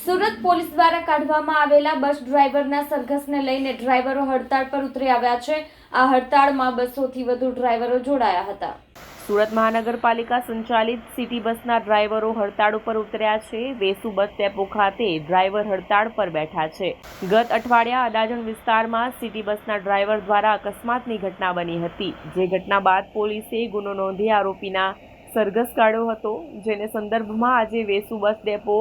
Surat police દ્વારા કાઢવામાં આવેલા બસ ડ્રાઈવરના સરઘસને લઈને ડ્રાઈવરો હડતાળ પર ઉતરી આવ્યા છે. આ હડતાળમાં બસોથી વધુ ડ્રાઈવરો જોડાયા હતા. સુરત મહાનગરપાલિકા સંચાલિત સિટી બસના ડ્રાઈવરો હડતાળ ઉપર ઉતર્યા છે. વેસુ બસ ડેપો ખાતે ડ્રાઈવર હડતાળ પર બેઠા છે. ગત અઠવાડિયા અડાજણ વિસ્તારમાં સિટી બસના ડ્રાઈવર દ્વારા અકસ્માતની ઘટના બની હતી. જે ઘટના બાદ પોલીસે ગુનો નોંધી આરોપીના સરઘસ કાઢ્યો હતો. જેને સંદર્ભમાં આજે વેસુ બસ ડેપો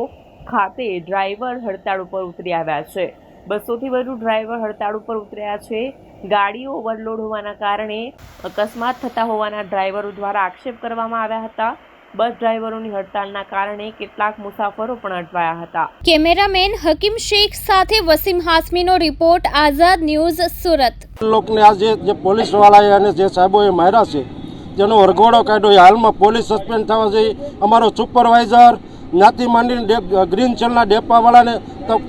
ખાતે ડ્રાઈવર હડતાળ ઉપર ઉતરી આવ્યા છે. બસોથી વધુ ડ્રાઈવર હડતાળ ઉપર ઉતર્યા છે. ગાડીઓ ઓવરલોડ હોવાના કારણે અકસ્માત થતા હોવાના ડ્રાઈવરો દ્વારા આક્ષેપ કરવામાં આવ્યા હતા. બસ ડ્રાઈવરોની હડતાળના કારણે કેટલાક મુસાફરો પણ અટવાયા હતા. કેમેરામેન હકીમ શેખ સાથે વસીમ હાસમીનો રિપોર્ટ આઝાદ ન્યૂઝ સુરત. લોકોને આજે જે જે પોલીસ વાળાએ અને જે સાહેબોએ માર્યા છે જેનો વરઘોડો કાઢ્યો હાલમાં પોલીસ સસ્પેન્ડ થવા જઈ અમારો સુપરવાઇઝર જ્ઞાતિ માંડીને ગ્રીન ચેલના ડેપાવાળાને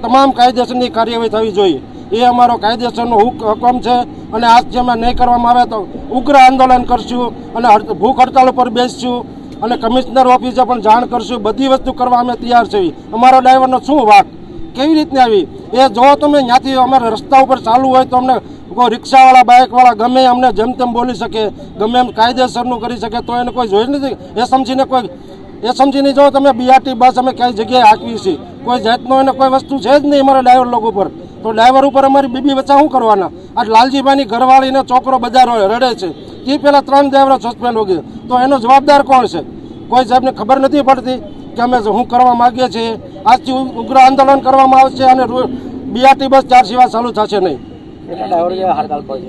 તમામ કાયદેસરની કાર્યવાહી થવી જોઈએ. એ અમારો કાયદેસરનો હુક, હુકમ છે અને આજ જેમાં નહીં કરવામાં આવે તો ઉગ્ર આંદોલન કરશું અને ભૂખ હડતાલ ઉપર બેસશું અને કમિશનર ઓફિસે પણ જાણ કરશું. બધી વસ્તુ કરવા અમે તૈયાર છીએ અમારો ડ્રાઈવરનો શું વાક? કેવી રીતની આવી? એ જો તમે ત્યાંથી અમારે રસ્તા ઉપર ચાલુ હોય તો અમને કોઈ રિક્ષાવાળા, બાઇકવાળા ગમે અમને જેમ તેમ બોલી શકે, ગમે એમ કાયદેસરનું કરી શકે, તો એને કોઈ જોઈ નથી. એ સમજીને કોઈ એ સમજીને જો તમે બીઆરટી બસ અમે કઈ જગ્યાએ હાંકવી છે. કોઈ જાતનો એને કોઈ વસ્તુ છે જ નહીં અમારા ડ્રાઈવર લોકો ઉપર તો ડ્રાઈવર ઉપર અમારી બીબી બચ્ચા શું કરવાના? આ લાલજીભાઈની ઘરવાળીને છોકરો બજાર રડે છે. એ પહેલાં ત્રણ ડ્રાઈવરો સસ્પેન્ડ હો ગયા. તો એનો જવાબદાર કોણ છે? કોઈ સાહેબને ખબર નથી પડતી કે અમે શું કરવા માગીએ છીએ? આજથી ઉગ્ર આંદોલન કરવામાં આવશે અને બીઆરટી બસ ચાર સિવાય ચાલુ થશે નહીં. પર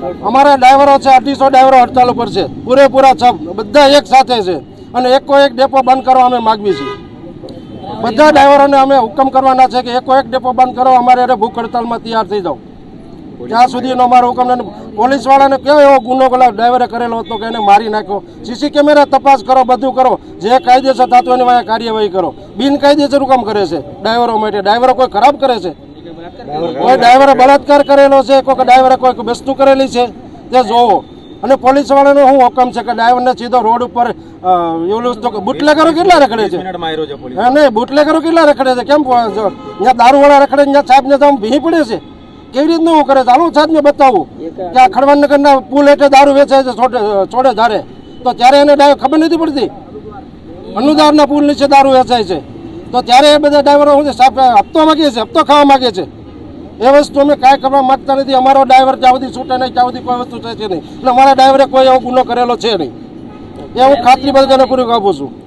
પર અમારા ડ્રાઈવરો છે અઢીસો ડ્રાઈવરો હડતાલ ઉપર છે. પૂરેપૂરા છ બધા એક સાથે છે. અને એકો એક ડેપો બંધ કરવા અમે માગવી છીએ. બધા ડ્રાઈવરોને અમે હુકમ કરવાના છે કે એકો એક ડેપો બંધ કરો, અમારે અરે ભૂખ હડતાલમાં તૈયાર થઈ જાઓ. ત્યાં સુધીનો અમારો હુકમ નથી પોલીસ વાળાને કેવો એવો ગુનો પેલા ડ્રાઈવરે કરેલો હતો કે એને મારી નાખ્યો? સીસી કેમેરા તપાસ કરો, બધું કરો. જે કાયદેસર થતું એની વાંહે કાર્યવાહી કરો. બિનકાયદેસર હુકમ કરે છે ડ્રાઈવરો માટે. ડ્રાઈવરો કોઈ ખરાબ કરે છે? કોઈ ડ્રાઈવરે બળાત્કાર કરેલો છે? કોઈ ડ્રાઈવરે કોઈ વસ્તુ કરેલી છે? તે જોવો. અને પોલીસ વાળાનો શું હુકમ છે કે ડ્રાઈવરને સીધો રોડ ઉપર એવું તો બુટલેગરો કેટલા રખડે છે? હા નહીં બુટલેગરો કેટલા રખડે છે? કેમ જો ત્યાં દારૂવાળા રખડે ત્યાં સાહેબને તો આમ ભી પડે છે. કેવી રીતનું હું કરે ચાલો સાહેબને બતાવું. કે આ ખડવાનગરના પુલ એટલે દારૂ વેચે છે છોડે છોડે ધારે. તો ત્યારે એને ડ્રાઈવર ખબર નથી પડતી? અનુદારના પુલ નીચે દારૂ વેચાય છે. તો ત્યારે એ બધા ડ્રાઈવરો શું છે? સાહેબ હપ્તો માગીએ છે હપ્તો ખાવા માગે છે. એ વસ્તુ અમે કાંઈ કરવા માંગતા નથી. અમારો ડ્રાઈવર ત્યાં સુધી છૂટે નહીં, ત્યાં સુધી કોઈ વસ્તુ થશે નહીં. અને અમારા ડ્રાઈવરે કોઈ એવો ગુનો કરેલો છે નહીં. એ હું ખાતરી બધાને પૂરી આપું છું.